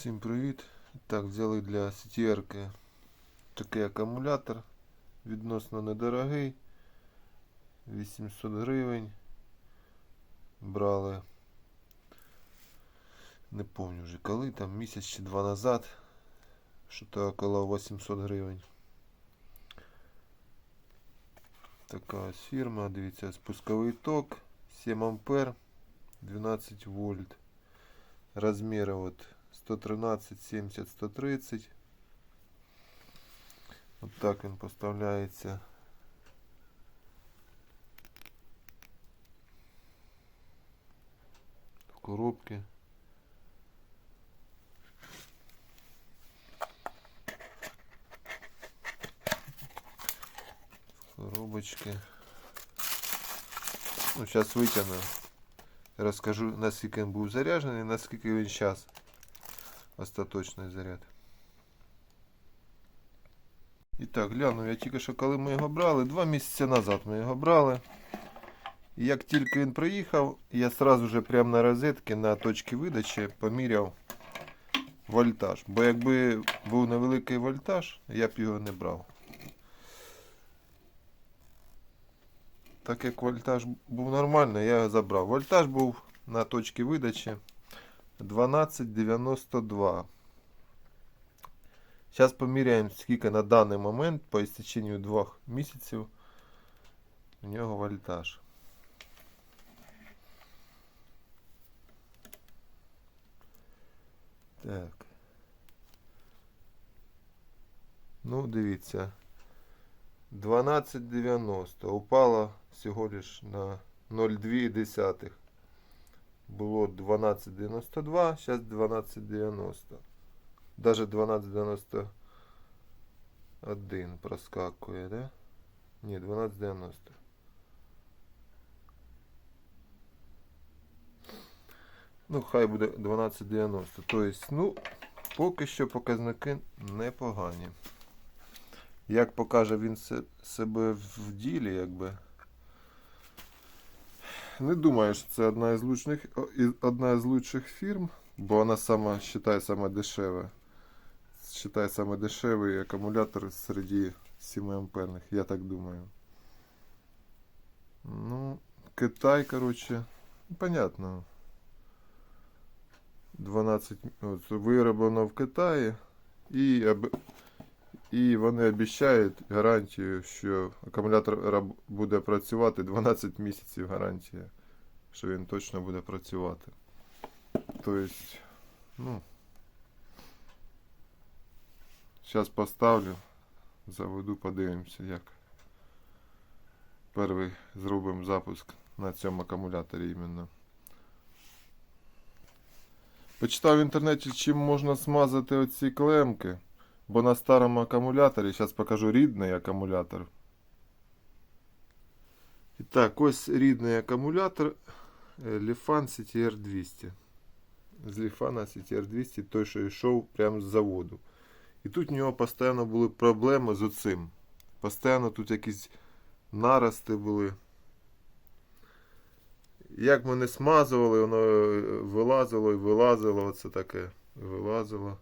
Всім привіт! Так, взяли для сітєрки такий акумулятор. Відносно недорогий. 800 гривень. Брали. Не пам'ятаю вже коли, там місяць чи два назад. Що то около 800 гривень. Така ось фірма, дивіться, спусковий ток 7 ампер 12 вольт. Размеры вот 113, 70, 130. Вот так він поставляється. В коробці. В коробочці. Ну, зараз витягну. Розкажу, наскільки він був заряджений, наскільки він зараз остаточний заряд. І так, глянув я тільки що, коли ми його брали, два місяці назад ми його брали. І як тільки він приїхав, я сразу же прямо на розетки на точці видачі поміряв вольтаж. Бо якби був невеликий вольтаж, я б його не брав. Так як вольтаж був нормальний, я його забрав. Вольтаж був на точці видачі 1292. Зараз поміряємо, скільки на даний момент по істеченню двох місяців у нього вольтаж. Так. Ну, дивіться. 12,90 упало всього лиш на 0,2. Було 12,92, зараз 12,90. Даже 12,91 проскакує, да? Ні, 12,90. Ну, хай буде 12,90. Тобто, ну, поки що показники непогані. Як покаже він себе в ділі, якби. Не думаю, що це одна із лучших, одна із лучших фірм, бо вона сама вважає саме дешева. Вважає саме дешевий акумулятор серед 7 амперних, я так думаю. Ну, Китай, коротше, ну, понятно. 12 от, вироблено в Китаї і і вони обіцяють гарантію, що акумулятор буде працювати 12 місяців гарантія, що він точно буде працювати. Тобто, ну. Зараз поставлю, заведу, подивимося, як. Перший зробимо запуск на цьому акумуляторі іменно. Почитав в інтернеті, чим можна смазати оці клемки. Бо на старому акумуляторі, зараз покажу рідний акумулятор. І так, ось рідний акумулятор е, Lifan CTR 200. З Lifan CTR 200, той, що йшов прямо з заводу. І тут в нього постійно були проблеми з оцим. Постійно тут якісь нарости були. Як ми не смазували, воно е, вилазило і вилазило. Оце таке вилазило.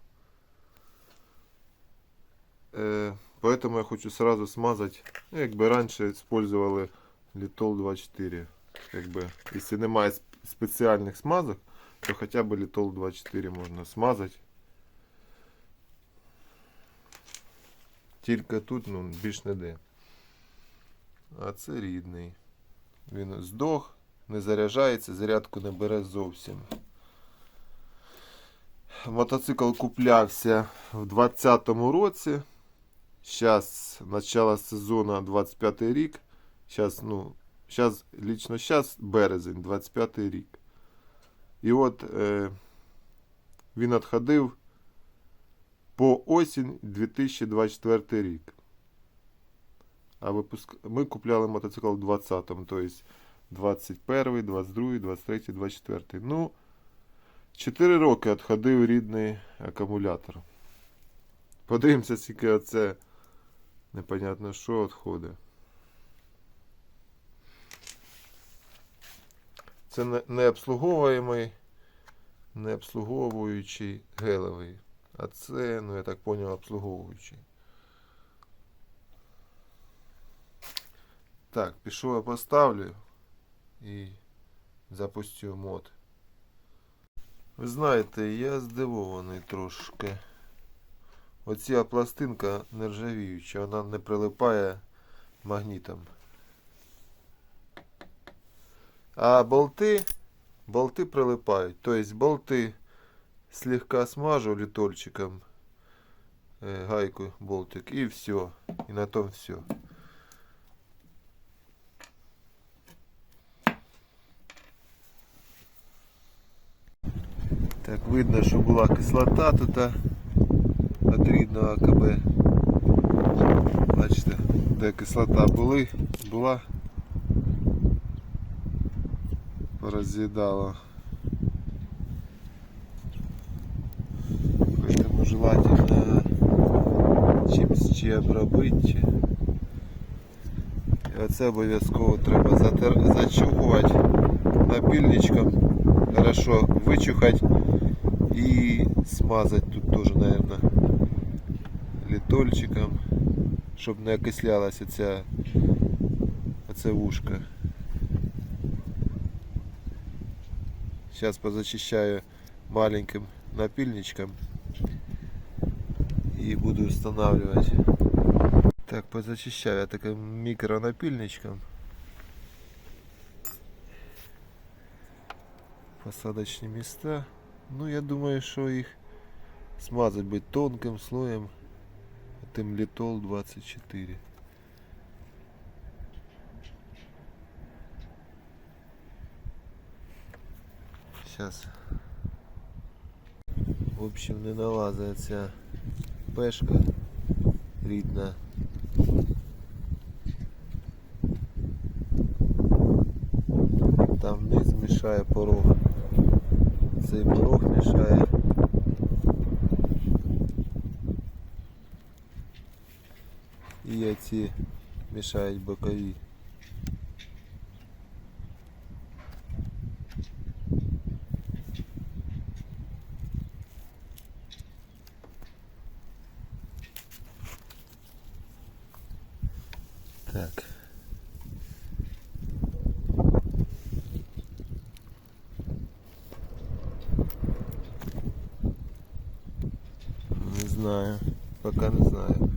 Э, поэтому я хочу сразу смазать. Ну, якби раніше использовали Litol 24. Якби, якщо немає спеціальних смазок, то хоча б Litol 24 можна смазати. Тільки тут ну, більш не де. А це рідний. Він здох, не заряджається, зарядку не бере зовсім. Мотоцикл куплявся в 2020 році. Сейчас начало сезону 25 рік. Сейчас, ну, сейчас, лично сейчас березень, 25 рік. І от е, він відходив по осінь 2024 рік. А випуск... ми купляли мотоцикл в 20-му, тобто 21, 22, 23, 24. Ну, 4 роки відходив рідний акумулятор. Подивимося, скільки оце непонятно що відходить. Це не, не не обслуговуючий гелевий. А це, ну я так поняв, обслуговуючий. Так, пішов я поставлю і запустю мод. Ви знаєте, я здивований трошки. Оця пластинка нержавіюча, вона не прилипає магнітом. А болти, болти прилипають. Тобто болти слегка смажу літольчиком, э, гайку, болтик, и все. И на том все. Так, видно, що була кислота тут від рідного АКБ. Бачите, де кислота були, була, пороз'їдала. Поэтому желательно чимось чи обробити. І оце обов'язково треба затер... зачухувати напильничком, хорошо вичухати і смазати тут теж, наверное, літольчиком, щоб не окислялася ця оце вушко. Сейчас позачищаю маленьким напильничком и буду устанавливать. Так, позачищаю я таким микронапильничком. Посадочные места. Ну, я думаю, что их смазать быть тонким слоем. Тим литол 24. Сейчас. В общем, не налазить ця пешка рідна. Там вниз мішає порог. Цей порог мішає. І ці мішають бокові. Так. Не знаю. Пока не знаю.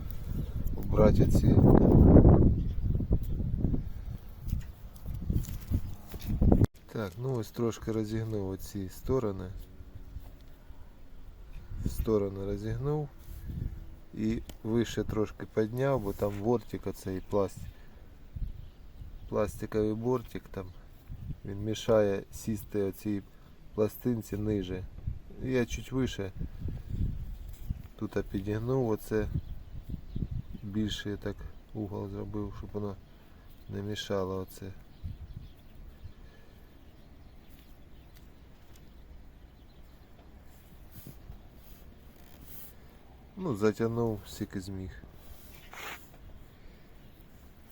Убрать эти. Так, ну ось трошки розігнув оці сторони. Сторони розігнув. І вище трошки підняв, бо там бортик оцей пластик. Пластиковий бортик там. Він мішає сісти оцій пластинці ниже. Я чуть вище тут підігнув оце більше я так угол зробив, щоб воно не мішало оце. Ну, затягнув скільки зміг.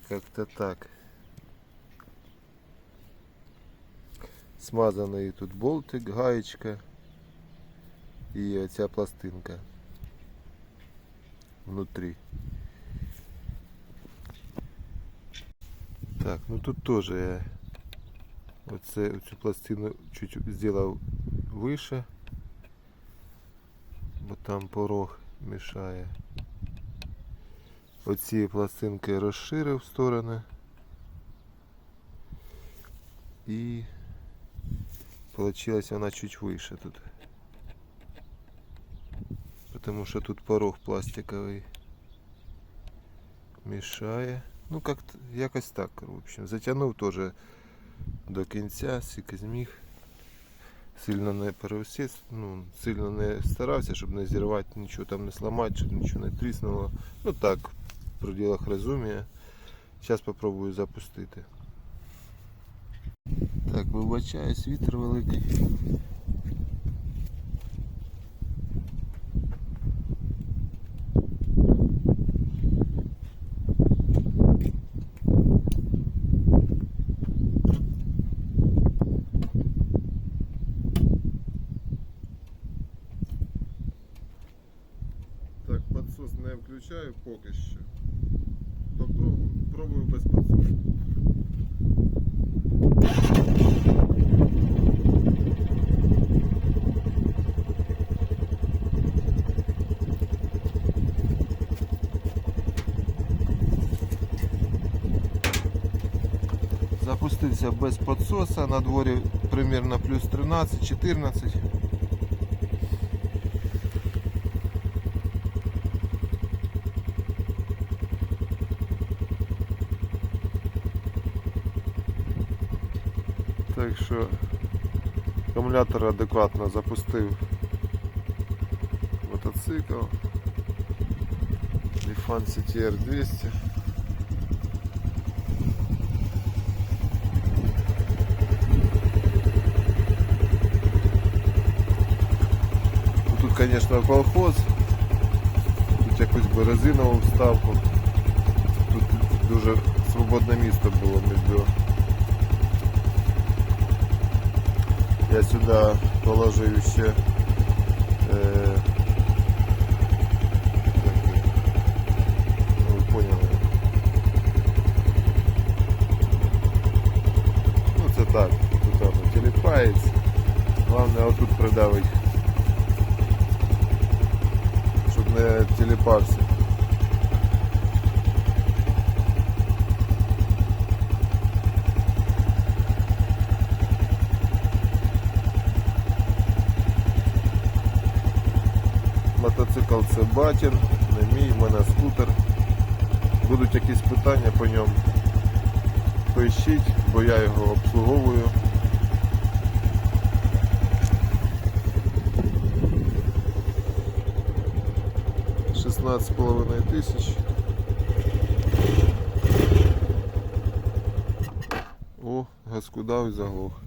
Как-то так. Смазаний тут болтик, гаєчка і оця пластинка внутрі. Так, ну тут тоже я оце, оцю пластину чуть зробив вище, бо там порог мішає. Оці пластинки розширив в сторони. І получилась вона чуть выше тут. Потому что тут порог пластиковий мішає. Ну как якось так, в общем. Затягнув теж до кінця, скільки зміг. Сильно не переусіс, ну, сильно не старався, щоб не зірвати, нічого там не сломати, щоб нічого не тріснуло. Ну так, в пределах розумія. Зараз спробую запустити. Так, вибачаюсь, вітер великий. Не включаю поки що. Попробую, пробую без подсосу. Запустився без подсоса, на дворі примерно плюс 13-14. Так що акумулятор адекватно запустив мотоцикл. Lifan CTR 200. Ну, Тут, конечно, колхоз. Тут якусь би резинову вставку. Тут дуже свободне місто було між. Я сюди положив ще е, як це? ну, ви поняли. Ну це так, тут воно теліпається. Головне отут придавить, щоб не теліпався. Мотоцикл це батір, не мій, в мене скутер. Будуть якісь питання по ньому. Пишіть, бо я його обслуговую. Шістнадцять з половиною тисяч. О, газкудав і заглох.